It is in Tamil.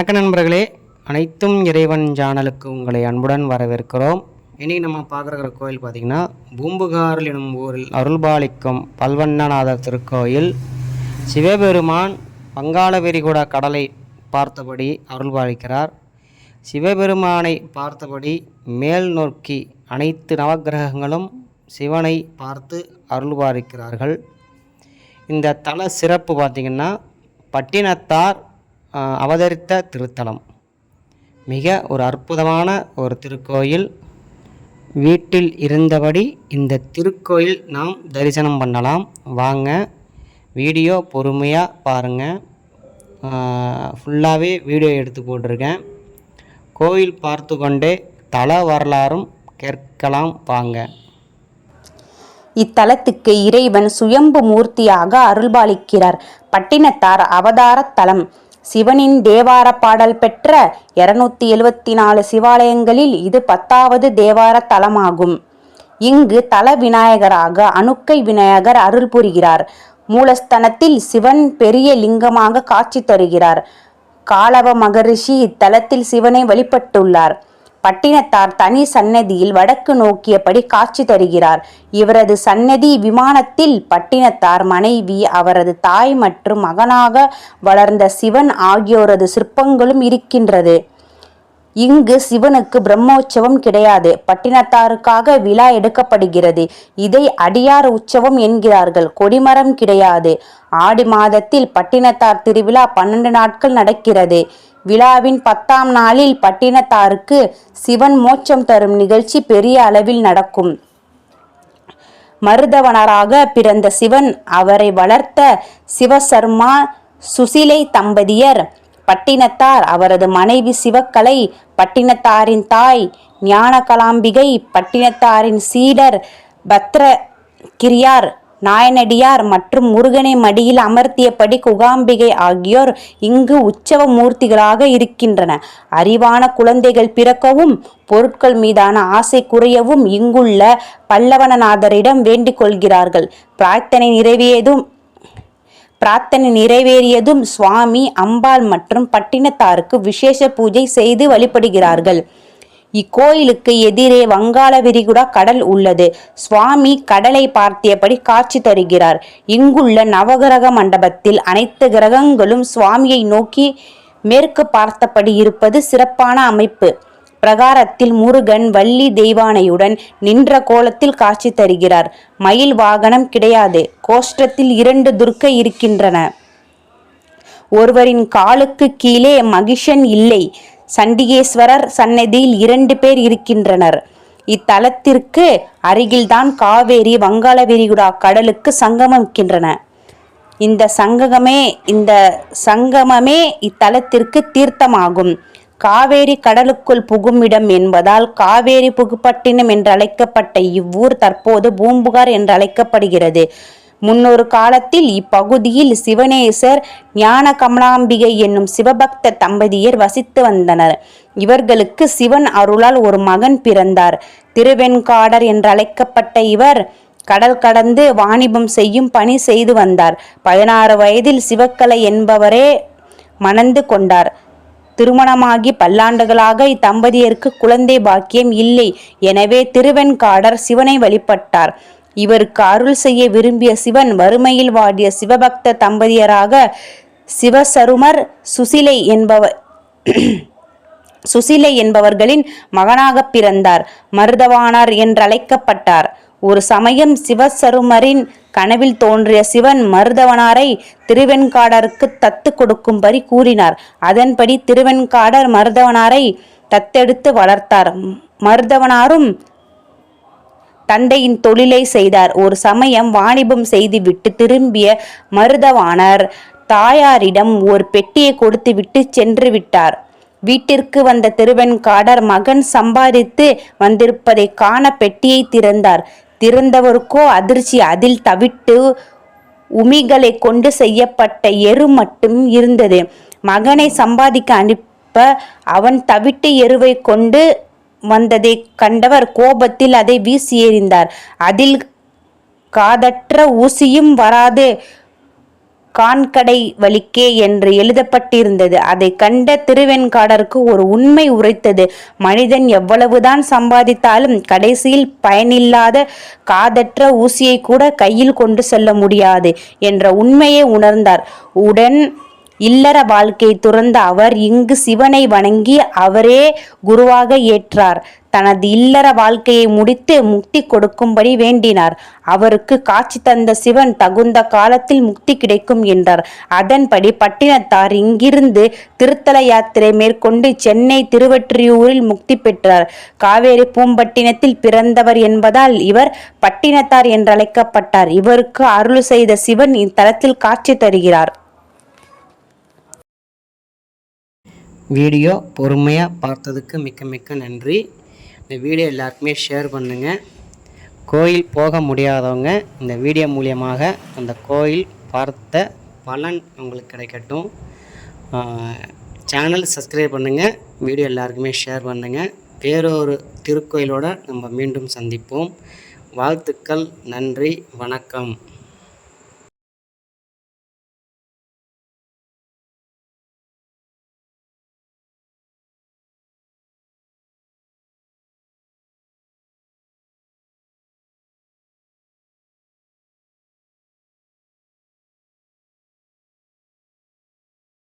வணக்க நண்பர்களே அனைத்தும் இறைவன் சேனலுக்கு உங்களை அன்புடன் வரவேற்கிறோம். இன்றைக்கி நம்ம பார்க்குற கோயில் பார்த்திங்கன்னா பூம்புகாரில் எனும் ஊரில் அருள்பாலிக்கும் பல்வண்ணநாதர் திருக்கோயில். சிவபெருமான் வங்காள விரிகுடா கடலை பார்த்தபடி அருள்பாலிக்கிறார். சிவபெருமானை பார்த்தபடி மேல் நோக்கி அனைத்து நவக்கிரகங்களும் சிவனை பார்த்து அருள்பாலிக்கிறார்கள். இந்த தல சிறப்பு பார்த்திங்கன்னா பட்டினத்தார் அவதரித்த திருத்தலம். மிக ஒரு அற்புதமான ஒரு திருக்கோயில். வீட்டில் இருந்தபடி இந்த திருக்கோயில் நாம் தரிசனம் பண்ணலாம். வாங்க வீடியோ பொறுமையாக பாருங்கள் ஃபுல்லாகவே வீடியோ எடுத்து போட்டிருக்கேன். கோயில் பார்த்து கொண்டே தல வரலாறும் கேட்கலாம். வாங்க. இத்தலத்துக்கு இறைவன் சுயம்பு மூர்த்தியாக அருள்பாலிக்கிறார். பட்டினத்தார் அவதாரத் தலம். சிவனின் தேவார பாடல் பெற்ற இருநூத்தி எழுவத்தி நாலு சிவாலயங்களில் இது பத்தாவது தேவார தலமாகும். இங்கு தல விநாயகராக அணுக்கை விநாயகர் அருள் புரிகிறார். மூலஸ்தனத்தில் சிவன் பெரிய லிங்கமாக காட்சி தருகிறார். காலவ மகரிஷி இத்தலத்தில் சிவனை வழிபட்டுள்ளார். பட்டினத்தார் தனி சன்னதியில் வடக்கு நோக்கியபடி காட்சி தருகிறார். இவரது சன்னதி விமானத்தில் பட்டினத்தார் மனைவி அவரது தாய் மற்றும் மகனாக வளர்ந்த சிவன் ஆகியோரது சிற்பங்களும் இருக்கின்றது. இங்கு சிவனுக்கு பிரம்மோற்சவம் கிடையாது. பட்டினத்தாருக்காக விழா எடுக்கப்படுகிறது. இதை அடியார் உற்சவம் என்கிறார்கள். கொடிமரம் கிடையாது. ஆடி மாதத்தில் பட்டினத்தார் திருவிழா பன்னெண்டு நாட்கள் நடக்கிறது. விழாவின் பத்தாம் நாளில் பட்டினத்தாருக்கு சிவன் மோட்சம் தரும் நிகழ்ச்சி பெரிய அளவில் நடக்கும். மருதவனராக பிறந்த சிவன் அவரை வளர்த்த சிவசர்மா சுசிலை தம்பதியர். பட்டினத்தார் அவரது மனைவி சிவக்கலை பட்டினத்தாரின் தாய் ஞானகலாம்பிகை பட்டினத்தாரின் சீடர் பத்ர கிரியார் நாயனடியார் மற்றும் முருகனை மடியில் அமர்த்தியபடி குகாம்பிகை ஆகியோர் இங்கு உற்சவ மூர்த்திகளாக இருக்கின்றன. அறிவான குழந்தைகள் பிறக்கவும் பொருட்கள் மீதான ஆசை குறையவும் இங்குள்ள பல்லவனநாதரிடம் வேண்டிக் கொள்கிறார்கள். பிரார்த்தனை நிறைவேதும் பிரார்த்தனை நிறைவேறியதும் சுவாமி அம்பாள் மற்றும் பட்டினத்தாருக்கு விசேஷ பூஜை செய்து வழிபடுகிறார்கள். இக்கோயிலுக்கு எதிரே வங்காள விரிகுடா கடல் உள்ளது. சுவாமி கடலை பார்த்தியபடி காட்சி தருகிறார். இங்குள்ள நவகிரக மண்டபத்தில் அனைத்து கிரகங்களும் சுவாமியை நோக்கி மேற்கு பார்த்தபடி இருப்பது சிறப்பான அமைப்பு. பிரகாரத்தில் முருகன் வள்ளி தெய்வானையுடன் நின்ற கோலத்தில் காட்சி தருகிறார். மயில் வாகனம் கிடையாது. கோஷ்டத்தில் இரண்டு துர்க்கை இருக்கின்றன. ஒருவரின் காலுக்கு கீழே மகிஷன் இல்லை. சண்டிகேஸ்வரர் சன்னதியில் இரண்டு பேர் இருக்கின்றனர். இத்தலத்திற்கு அருகில்தான் காவேரி வங்காள விரிகுடா கடலுக்கு சங்கமிக்கின்றன இந்த சங்கமே இந்த சங்கமமே இத்தலத்திற்கு தீர்த்தமாகும். காவேரி கடலுக்குள் புகும் இடம் என்பதால் காவேரி புகுப்பட்டினம் என்று அழைக்கப்பட்ட இவ்வூர் தற்போது பூம்புகார் என்று அழைக்கப்படுகிறது முன்னொரு காலத்தில் இப்பகுதியில் சிவனேசர் ஞான கமலாம்பிகை என்னும் சிவபக்த தம்பதியர் வசித்து வந்தனர். இவர்களுக்கு சிவன் அருளால் ஒரு மகன் பிறந்தார். திருவெண்காடர் என்றழைக்கப்பட்ட இவர் கடல் கடந்து வாணிபம் செய்யும் பணி செய்து வந்தார். பதினாறு வயதில் சிவக்கலை என்பவரே மணந்து கொண்டார். திருமணமாகி பல்லாண்டுகளாக இத்தம்பதியருக்கு குழந்தை பாக்கியம் இல்லை. எனவே திருவெண்காடர் சிவனை வழிபட்டார். இவருக்கு அருள் செய்ய விரும்பிய சிவன் வறுமையில் வாடிய சிவபக்த தம்பதியராக சிவசருமர் சுசிலை என்பவர் சுசிலை என்பவர்களின் மகனாக பிறந்தார். மருதவானார் என்றழைக்கப்பட்டார். ஒரு சமயம் சிவசருமரின் கனவில் தோன்றிய சிவன் மருதவனாரை திருவெண்காடருக்கு தத்து கொடுக்கும்படி கூறினார். அதன்படி திருவெண்காடர் மருதவனாரை தத்தெடுத்து வளர்த்தார். மருதவனாரும் தந்தையின் தொழிலை செய்தார். ஒரு சமயம் வாணிபம் செய்துவிட்டு திரும்பிய மருதவாணர் தாயாரிடம் ஒரு பெட்டியை கொடுத்துவிட்டு சென்று விட்டார். வீட்டிற்கு வந்த திருவெண்காடர் மகன் சம்பாதித்து வந்திருப்பதை காண பெட்டியை திறந்தார். திறந்தவருக்கோ அதிர்ச்சி அதில் தவிட்டு உமிகளை கொண்டு செய்யப்பட்ட எரு மட்டும் இருந்தது. மகனை சம்பாதிக்க அனுப்ப அவன் தவிட்டு எருவை கொண்டு வந்ததை கண்டவர் கோபத்தில் அதை வீசி எறிந்தார். அதில் காதற்ற ஊசியும் வராது. கான்கடை வலிக்கே என்று எழுதப்பட்டிருந்தது. அதை கண்ட திருவெண்காடருக்கு ஒரு உண்மை உரைத்தது. மனிதன் எவ்வளவுதான் சம்பாதித்தாலும் கடைசியில் பயனில்லாத காதற்ற ஊசியை கூட கையில் கொண்டு செல்ல முடியாது என்ற உண்மையை உணர்ந்தார். உடன் இல்லற வாழ்க்கை துறந்த அவர் இங்கு சிவனை வணங்கி அவரே குருவாக ஏற்றார். தனது இல்லற வாழ்க்கையை முடித்து முக்தி கொடுக்கும்படி வேண்டினார். அவருக்கு காட்சி தந்த சிவன் தகுந்த காலத்தில் முக்தி கிடைக்கும் என்றார். அதன்படி பட்டினத்தார் இங்கிருந்து திருத்தல யாத்திரை மேற்கொண்டு சென்னை திருவற்றியூரில் முக்தி பெற்றார். காவேரி பூம்பட்டினத்தில் பிறந்தவர் என்பதால் இவர் பட்டினத்தார் என்றழைக்கப்பட்டார். இவருக்கு அருள் செய்த சிவன் இத்தலத்தில் காட்சி தருகிறார். வீடியோ பொறுமையாக பார்த்ததுக்கு மிக்க மிக்க நன்றி. இந்த வீடியோ எல்லாருக்குமே ஷேர் பண்ணுங்கள் கோயில் போக முடியாதவங்க இந்த வீடியோ மூலியமாக அந்த கோயில் பார்த்த பலன் உங்களுக்கு கிடைக்கட்டும். சேனல் சப்ஸ்கிரைப் பண்ணுங்கள் வீடியோ எல்லாருக்குமே ஷேர் பண்ணுங்கள் வேறொரு திருக்கோயிலோடு நம்ம மீண்டும் சந்திப்போம். வாழ்த்துக்கள் நன்றி வணக்கம்.